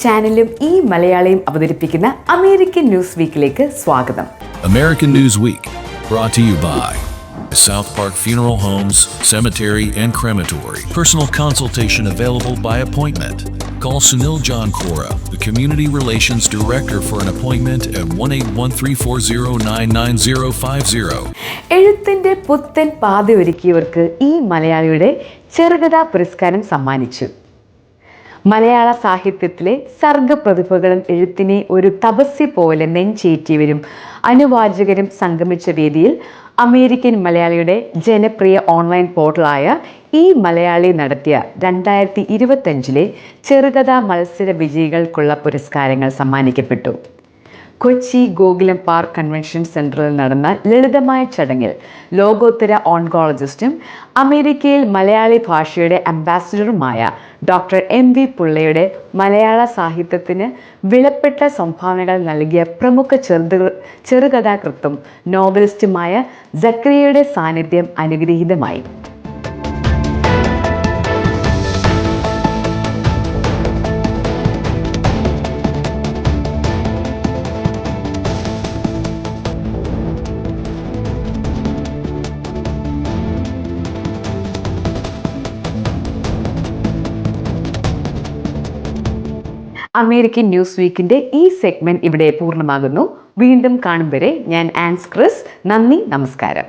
ചാനലും ഈ മലയാളിയും അവതരിപ്പിക്കുന്ന അമേരിക്കൻ ന്യൂസ് വീക്കിലേക്ക് സ്വാഗതം American news week brought to you by South Park Funeral Homes, Cemetery, and Crematory. Personal consultation available by appointment. Call Sunil John Cora, the Community Relations Director, for an appointment at 1 99050 എഴുത്തിന്റെ പുത്തൻ പാതയൊരുക്കിയവർക്ക് ഈ മലയാളിയുടെ ചെറുകഥാ പുരസ്കാരം സമ്മാനിച്ചു മലയാള സാഹിത്യത്തിലെ സർഗപ്രതിഭകളും എഴുത്തിനെ ഒരു തപസ്യ പോലെ നെഞ്ചേറ്റിയവരും അനുവാചകരും സംഗമിച്ച വേദിയിൽ അമേരിക്കൻ മലയാളിയുടെ ജനപ്രിയ ഓൺലൈൻ പോർട്ടലായ ഈ മലയാളി നടത്തിയ രണ്ടായിരത്തി ഇരുപത്തഞ്ചിലെ ചെറുകഥാ മത്സര വിജയികൾക്കുള്ള പുരസ്കാരങ്ങൾ സമ്മാനിക്കപ്പെട്ടു. കൊച്ചി ഗോകുലം പാർക്ക് കൺവെൻഷൻ സെന്ററിൽ നടന്ന ലളിതമായ ചടങ്ങിൽ ലോകോത്തര ഓൺകോളജിസ്റ്റും അമേരിക്കയിൽ മലയാളി ഭാഷയുടെ അംബാസിഡറുമായ ഡോക്ടർ എം വി പിള്ളയുടെ മലയാള സാഹിത്യത്തിന് വിലപ്പെട്ട സംഭാവനകൾ നൽകിയ പ്രമുഖ ചെറുത് ചെറുകഥാകൃത്തും നോവലിസ്റ്റുമായ ജക്രിയയുടെ സാന്നിധ്യം അനുഗ്രഹീതമായി. അമേരിക്കൻ ന്യൂസ് വീക്കിന്റെ ഈ സെഗ്മെന്റ് ഇവിടെ പൂർണ്ണമാകുന്നു വീണ്ടും കാണും വരെ ഞാൻ ആൻസ് ക്രിസ് നന്ദി നമസ്കാരം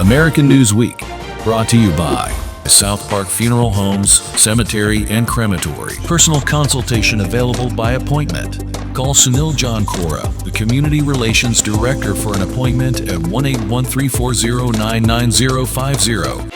American News Week, brought to you by South Park Funeral Homes, Cemetery, and Crematory. Personal consultation available by appointment. Call Sunil John Kora, the Community Relations Director, for an appointment at 1 99050